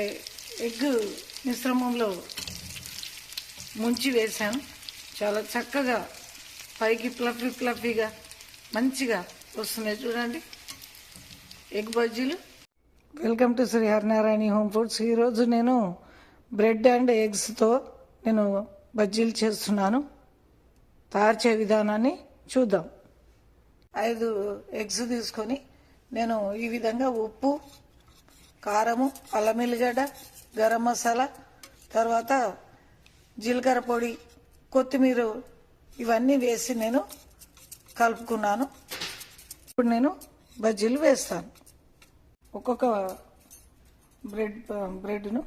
Egg మిశ్రమంలో ముంచి వేశాను చాలా చక్కగా పైకి ఫ్లఫీ ఫ్లఫీగా మంచిగా వస్తున్నాయి. చూడండి. ఎగ్ బజ్జీలు. Welcome to Shri Harinarayana home foods. ఈరోజు నేను బ్రెడ్ అండ్ ఎగ్స్తో నేను బజ్జీలు చేస్తున్నాను. తయారు విధానాన్ని చూద్దాం. ఐదు ఎగ్స్ తీసుకొని నేను ఈ విధంగా ఉప్పు కారము అల్లం ఎల్లిగడ్డ గరం మసాలా తర్వాత జీలకర్ర పొడి కొత్తిమీర ఇవన్నీ వేసి నేను కలుపుకున్నాను. ఇప్పుడు నేను బజ్జీలు వేస్తాను. ఒక్కొక్క బ్రెడ్ బ్రెడ్ను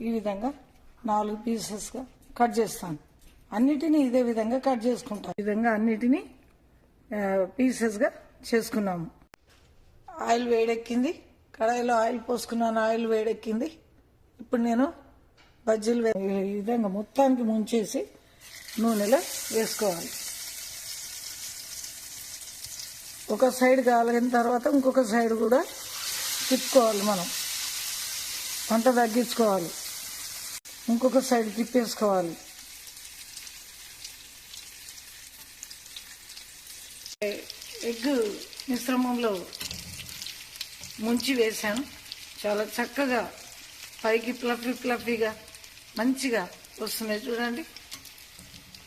ఈ విధంగా నాలుగు పీసెస్గా కట్ చేస్తాను. అన్నిటినీ ఇదే విధంగా కట్ చేసుకుంటాను. ఈ విధంగా అన్నిటినీ పీసెస్గా చేసుకున్నాము. ఆయిల్ వేడెక్కింది. కడాయిలో ఆయిల్ పోసుకున్నాను ఆయిల్ వేడెక్కింది. ఇప్పుడు నేను బజ్జీలు ఈ విధంగా మొత్తానికి ముంచేసి నూనెలో వేసుకోవాలి. ఒక సైడ్ కాలిన తర్వాత ఇంకొక సైడ్ కూడా తిప్పుకోవాలి మనం. పంట తగ్గించుకోవాలి. ఇంకొక సైడ్ తిప్పేసుకోవాలి. ఎగ్ మిశ్రమంలో ముంచి వేశాను. చాలా చక్కగా పైకి ప్లఫీ ప్లఫీగా మంచిగా వస్తున్నాయి. చూడండి.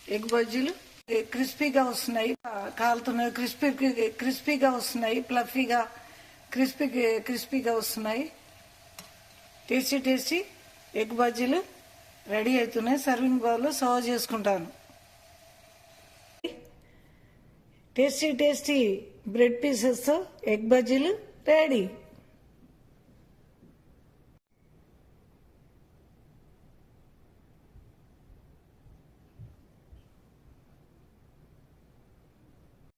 ఎగ్ బజ్జీలు క్రిస్పీగా వస్తున్నాయి. కాలుతున్నాయి క్రిస్పీ క్రిస్పీగా వస్తున్నాయి. ప్లఫీగా క్రిస్పీ క్రిస్పీగా వస్తున్నాయి. టేస్టీ టేస్టీ ఎగ్ బజ్జీలు రెడీ అవుతున్నాయి. సర్వింగ్ బౌల్లో సర్వ్ చేసుకుంటాను. టేస్టీ టేస్టీ బ్రెడ్ పీసెస్తో ఎగ్ బజ్జీలు ready?